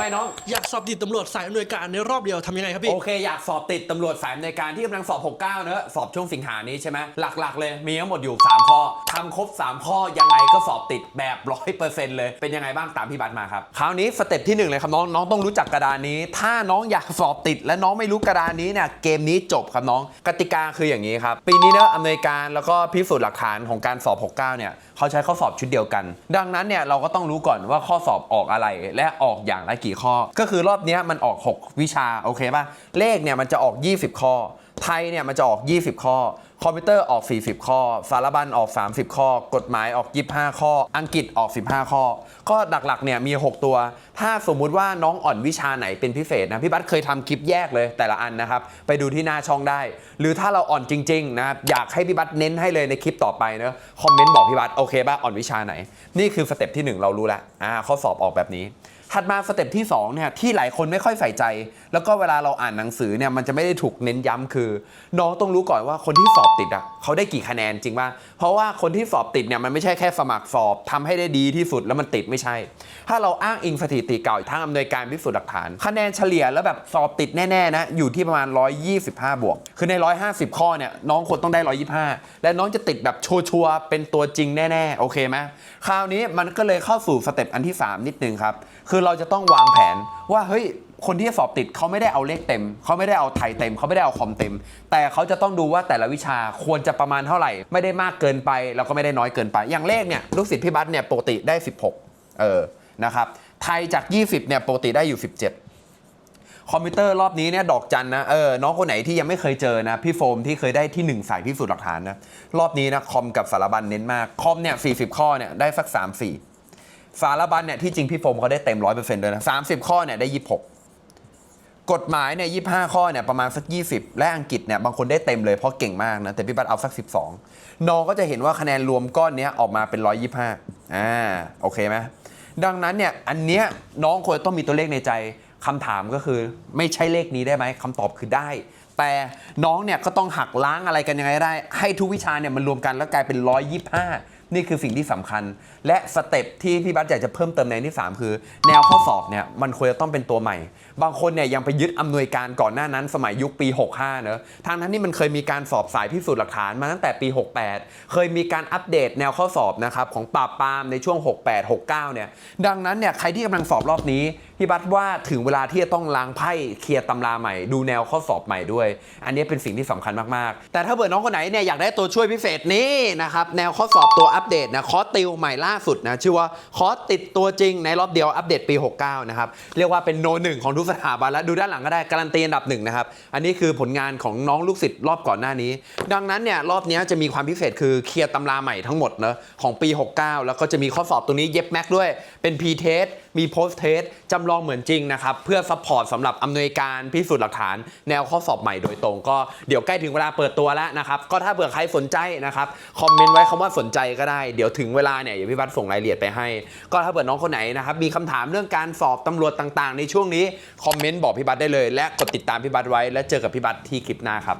ไงน้อง อยากสอบติดตำรวจสายอำนวยการในรอบเดียวทำยังไงครับพี่ โอเค อยากสอบติดตำรวจสายในวยการที่กำลังสอบ 69 เนอะสอบช่วงสิงหานี้ใช่ไหมหลักๆ เลยมีทั้งหมดอยู่ 3 ข้อทำครบ 3 ข้อยังไงก็สอบติดแบบร้อยเปอร์เซ็นต์เลย เป็นยังไงบ้างตามพี่บัตรมาครับ คราวนี้สเต็ปที่ 1 เลยครับน้องน้องต้องรู้จักกระดานนี้ ถ้าน้องอยากสอบติด และน้องไม่รู้กระดานนี้เนี่ยเกมนี้จบครับน้องกติกาคืออย่างนี้ครับปีนี้เนอะอำนวยการแล้วก็พิสูจน์หลักฐานของการสอบ 69 เนี่ยเขาใช้ข้อสอบชุดเดียวกัน ดังนั้นเนี่ยเราก็ต้องรู้ก่อนว่าข้อสอบออกอะไรและออกอย่างละกี่ข้อ ก็คือรอบนี้มันออก 6 วิชาโอเคป่ะ เลขเนี่ยมันจะออก 20 ข้อ ไทยเนี่ยมันจะออก 20 ข้อ คอมพิวเตอร์ออก 40 ข้อ สารบัญออก 30 ข้อ กฎหมายออก 25 ข้อ อังกฤษออก 15 ข้อ ก็หลักๆเนี่ยมี 6 ตัว ถ้าสมมุติว่าน้องอ่อนวิชาไหนเป็นพิเศษนะพี่บัสเคยทำคลิปแยกเลยแต่ละอันนะครับไปดูที่หน้าช่องได้ หรือถ้าเราอ่อนจริงๆนะครับอยากให้พี่บัสเน้นให้เลยในคลิปต่อไปนะคอมเมนต์บอกพี่บัสโอเคป่ะอ่อนวิชาไหน นี่คือสเต็ปที่หนึ่งเรารู้แล้วอ่าข้อสอบออกแบบนี้ ถัดมาสเต็ปที่2เนี่ยที่หลายคนไม่ค่อยใส่ใจ แล้วก็เวลาเราอ่านหนังสือเนี่ยมันจะไม่ได้ถูกเน้นย้ำคือ น้องต้องรู้ก่อนว่าคนที่สอบติดอะเขาได้กี่คะแนนจริงป่ะเพราะว่าคนที่สอบติดเนี่ยมันไม่ใช่แค่สมัครสอบทำให้ได้ดีที่สุดแล้วมันติดไม่ใช่ ถ้าเราอ้างอิงสถิติเก่าทางอำนวยการพิสูจน์หลักฐาน คะแนนเฉลี่ยแล้วแบบสอบติดแน่ๆนะอยู่ที่ประมาณ 125 บวก คือใน 150 ข้อเนี่ยน้องควรต้องได้ 125 และน้องจะติดแบบชัวร์ๆเป็นตัวจริงแน่ๆโอเคไหมคราวนี้มันก็เลยเข้าสู่สเต็ปอันที่ 3 นิดนึงครับคือเราจะต้องวางแผนว่าเฮ้ยคนที่สอบติดเขาไม่ได้เอาเลขเต็ม เขาไม่ได้เอาไทยเต็ม เขาไม่ได้เอาคอมเต็ม แต่เขาจะต้องดูว่าแต่ละวิชาควรจะประมาณเท่าไหร่ ไม่ได้มากเกินไปแล้วก็ไม่ได้น้อยเกินไป อย่างเลขเนี่ยลูกศิษย์พี่บัสเนี่ยปกติได้ 16 เออนะครับไทยจาก 20เนี่ยปกติได้อยู่ 17คอมพิวเตอร์รอบนี้เนี่ยดอกจันนะเออน้องคนไหนที่ยังไม่เคยเจอนะ พี่โฟมที่เคยได้ที่ 1 สายพิสูจน์หลักฐานนะ รอบนี้นะ คอมกับสารบัญเน้นมาก คอมเนี่ย40 ข้อเนี่ยได้สัก 3 4 สารบัญเนี่ยที่จริงพี่โฟมเขาได้เต็ม100%เปอร์เซ็นต์เลยนะ30ข้อเนี่ยได้26กกฎหมายเนี่ย25ข้อเนี่ยประมาณสัก 20 และอังกฤษเนี่ยบางคนได้เต็มเลยเพราะเก่งมากนะ แต่พี่บัตเอาสัก 12น้องก็จะเห็นว่าคะแนนรวมก้อนเนี้ยออกมาเป็น 125อ่าโอเคไหมดังนั้นเนี่ยอันเนี้ยน้องควรต้องมีตัวเลขในใจคำถามก็คือ ไม่ใช่เลขนี้ได้ไหมคำตอบคือได้ แต่น้องเนี่ยก็ต้องหักล้างอะไรกันยังไงได้ ให้ทุกวิชาเนี่ยมันรวมกันแล้วกลายเป็น 125 นี่คือสิ่งที่สำคัญ และสเต็ปที่พี่บัสอยากจะเพิ่มเติมในที่ 3 คือ แนวข้อสอบเนี่ยมันควรจะต้องเป็นตัวใหม่ บางคนเนี่ยยังไปยึดอำนวยการก่อนหน้านั้นสมัยยุคปี 65เนอะทางนั้นนี่มันเคยมีการสอบสายพิสูจน์หลักฐานมาตั้งแต่ปี 68 เคยมีการอัปเดตแนวข้อสอบนะครับของปราบปรามในช่วง 68 69เนี่ยดังนั้นเนี่ยใครที่กำลังสอบรอบนี้ พี่บัตว่าถึงเวลาที่จะต้องล้างไพ่เคลียร์ตำราใหม่ ดูแนวข้อสอบใหม่ด้วย อันนี้เป็นสิ่งที่สำคัญมากๆ แต่ถ้าเบื่อน้องคนไหนเนี่ยอยากได้ตัวช่วยพิเศษนี้นะครับแนวข้อสอบตัวอัปเดตนะคอร์สติวใหม่ล่าสุดนะชื่อว่าคอร์สติดตัวจริงในรอบเดียวอัปเดตปี 69 นะครับเรียกว่าเป็นโนหนึ่งของทุกสถาบันแล้วดูด้านหลังก็ได้การันตีอันดับหนึ่งนะครับอันนี้คือผลงานของน้องลูกศิษย์รอบก่อนหน้านี้ ดังนั้นเนี่ยรอบนี้จะมีความพิเศษคือเคลียร์ตำราใหม่ทั้งหมดนะของปี 69 แล้วก็จะมีข้อสอบตรงนี้เย็บแม็กด้วยเป็น P test มี post test จำลองเหมือนจริงนะครับ เพื่อซัพพอร์ตสำหรับอำนวยการพิสูจน์หลักฐาน แนวข้อสอบใหม่โดยตรง ก็เดี๋ยวใกล้ถึงเวลาเปิดตัวแล้วนะครับ ก็ถ้าเผื่อใครสนใจนะครับ คอมเมนต์ไว้คำว่าสนใจก็ได้ เดี๋ยวถึงเวลาเนี่ยเดี๋ยวพี่บัตส่งรายละเอียดไปให้ ก็ถ้าเผื่อน้องคนไหนนะครับ มีคำถามเรื่องการสอบตำรวจต่าง ๆ ในช่วงนี้ คอมเมนต์บอกพี่บัตได้เลย และกดติดตามพี่บัตไว้ และเจอกับพี่บัตที่คลิปหน้าครับ